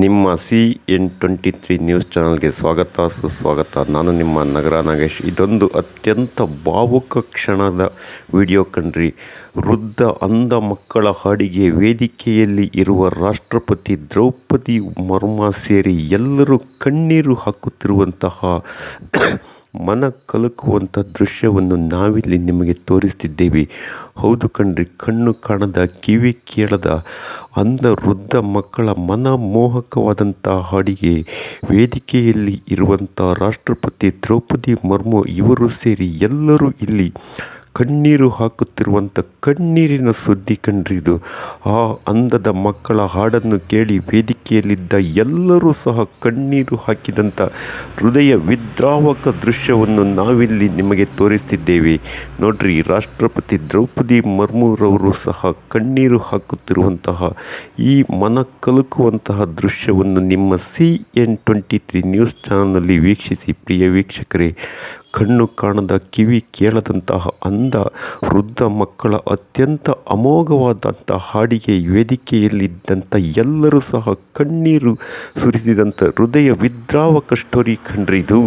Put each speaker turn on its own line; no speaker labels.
ನಿಮ್ಮ C N twenty three news ಚಾನಲ್ಗೆ ಸ್ವಾಗತ, ಸುಸ್ವಾಗತ. ನಾನು ನಿಮ್ಮ ನಗರ ನಾಗೇಶ್. ಇದೊಂದು ಅತ್ಯಂತ ಭಾವುಕ ಕ್ಷಣದ ವಿಡಿಯೋ ಕಣ್ರಿ. ವೃದ್ಧ, ಅಂಧ ಮಕ್ಕಳ ಹಾಡಿಗೆ ವೇದಿಕೆಯಲ್ಲಿ ಇರುವ ರಾಷ್ಟ್ರಪತಿ ದ್ರೌಪದಿ ಮರ್ಮ ಸೇರಿ ಎಲ್ಲರೂ ಕಣ್ಣೀರು ಹಾಕುತ್ತಿರುವಂತಹ ಮನ ಕಲಕುವಂಥ ದೃಶ್ಯವನ್ನು ನಾವಿಲ್ಲಿ ನಿಮಗೆ ತೋರಿಸ್ತಿದ್ದೇವೆ. ಹೌದು ಕಣ್ರಿ, ಕಣ್ಣು ಕಾಣದ ಕಿವಿ ಕೇಳದ ಅಂಧ ವೃದ್ಧ ಮಕ್ಕಳ ಮನಮೋಹಕವಾದಂಥ ಹಾಡಿಗೆ ವೇದಿಕೆಯಲ್ಲಿ ಇರುವಂಥ ರಾಷ್ಟ್ರಪತಿ ದ್ರೌಪದಿ ಮರ್ಮು ಇವರು ಸೇರಿ ಎಲ್ಲರೂ ಇಲ್ಲಿ ಕಣ್ಣೀರು ಹಾಕುತ್ತಿರುವಂಥ ಕಣ್ಣೀರಿನ ಸುದ್ದಿ ಕಂಡ್ರಿದು. ಆ ಅಂದದ ಮಕ್ಕಳ ಹಾಡನ್ನು ಕೇಳಿ ವೇದಿಕೆಯಲ್ಲಿದ್ದ ಎಲ್ಲರೂ ಸಹ ಕಣ್ಣೀರು ಹಾಕಿದಂಥ ಹೃದಯ ವಿದ್ರಾವಕ ದೃಶ್ಯವನ್ನು ನಾವಿಲ್ಲಿ ನಿಮಗೆ ತೋರಿಸ್ತಿದ್ದೇವೆ. ನೋಡ್ರಿ, ರಾಷ್ಟ್ರಪತಿ ದ್ರೌಪದಿ ಮರ್ಮೂರವರು ಸಹ ಕಣ್ಣೀರು ಹಾಕುತ್ತಿರುವಂತಹ ಈ ಮನ ಕಲುಕುವಂತಹ ದೃಶ್ಯವನ್ನು ನಿಮ್ಮ C N twenty three news ಚಾನಲ್ನಲ್ಲಿ ವೀಕ್ಷಿಸಿ, ಪ್ರಿಯ ವೀಕ್ಷಕರೇ. ಕಣ್ಣು ಕಾಣದ ಕಿವಿ ಕೇಳದಂತಹ ಅಂಧ ವೃದ್ಧ ಮಕ್ಕಳ ಅತ್ಯಂತ ಅಮೋಘವಾದಂಥ ಹಾಡಿಗೆ ವೇದಿಕೆಯಲ್ಲಿದ್ದಂಥ ಎಲ್ಲರೂ ಸಹ ಕಣ್ಣೀರು ಸುರಿಸಿದಂಥ ಹೃದಯ ವಿದ್ರಾವಕ ಸ್ಟೋರಿ ಕಂಡ್ರಿ ಇದು